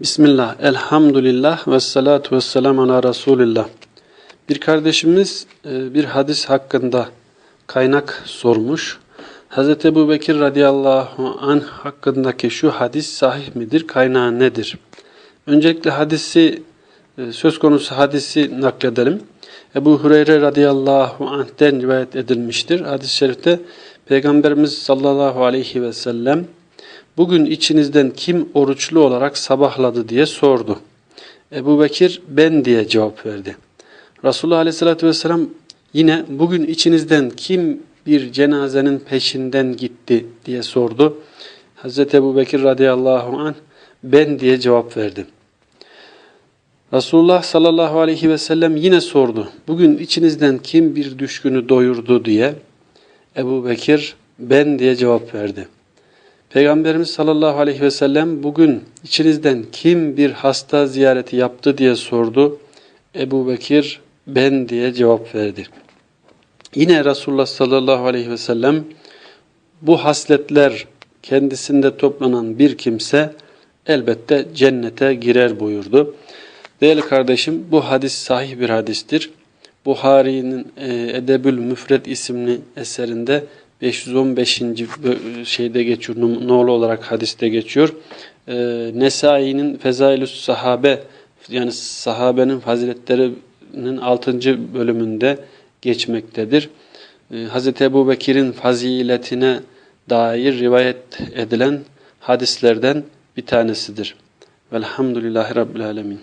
Bismillah, elhamdülillah ve salatu ve selamu ala Resulillah. Bir kardeşimiz e, bir hadis hakkında kaynak sormuş. Hz. Ebu Bekir radıyallahu anh hakkındaki şu hadis sahih midir, kaynağı nedir? Öncelikle hadisi, e, söz konusu hadisi nakledelim. Ebu Hureyre radıyallahu anh'ten rivayet edilmiştir. Hadis-i şerifte Peygamberimiz sallallahu aleyhi ve sellem bugün içinizden kim oruçlu olarak sabahladı diye sordu. Ebu Bekir ben diye cevap verdi. Resulullah aleyhissalatü vesselam yine bugün içinizden kim bir cenazenin peşinden gitti diye sordu. Hazreti Ebu Bekir radıyallahu anh ben diye cevap verdi. Resulullah sallallahu aleyhi ve sellem yine sordu. Bugün içinizden kim bir düşkünü doyurdu diye Ebu Bekir ben diye cevap verdi. Peygamberimiz sallallahu aleyhi ve sellem bugün içinizden kim bir hasta ziyareti yaptı diye sordu. Ebu Bekir ben diye cevap verdi. Yine Resulullah sallallahu aleyhi ve sellem bu hasletler kendisinde toplanan bir kimse elbette cennete girer buyurdu. Değerli kardeşim bu hadis sahih bir hadistir. Buhari'nin e, Edebül Müfred isimli eserinde 515. şeyde geçiyor, nolu olarak hadiste geçiyor. E, Nesai'nin Fezailüs Sahabe yani sahabenin faziletlerinin 6. bölümünde geçmektedir. E, Hz. Ebu Bekir'in faziletine dair rivayet edilen hadislerden bir tanesidir. Velhamdülillahi Rabbil Alemin.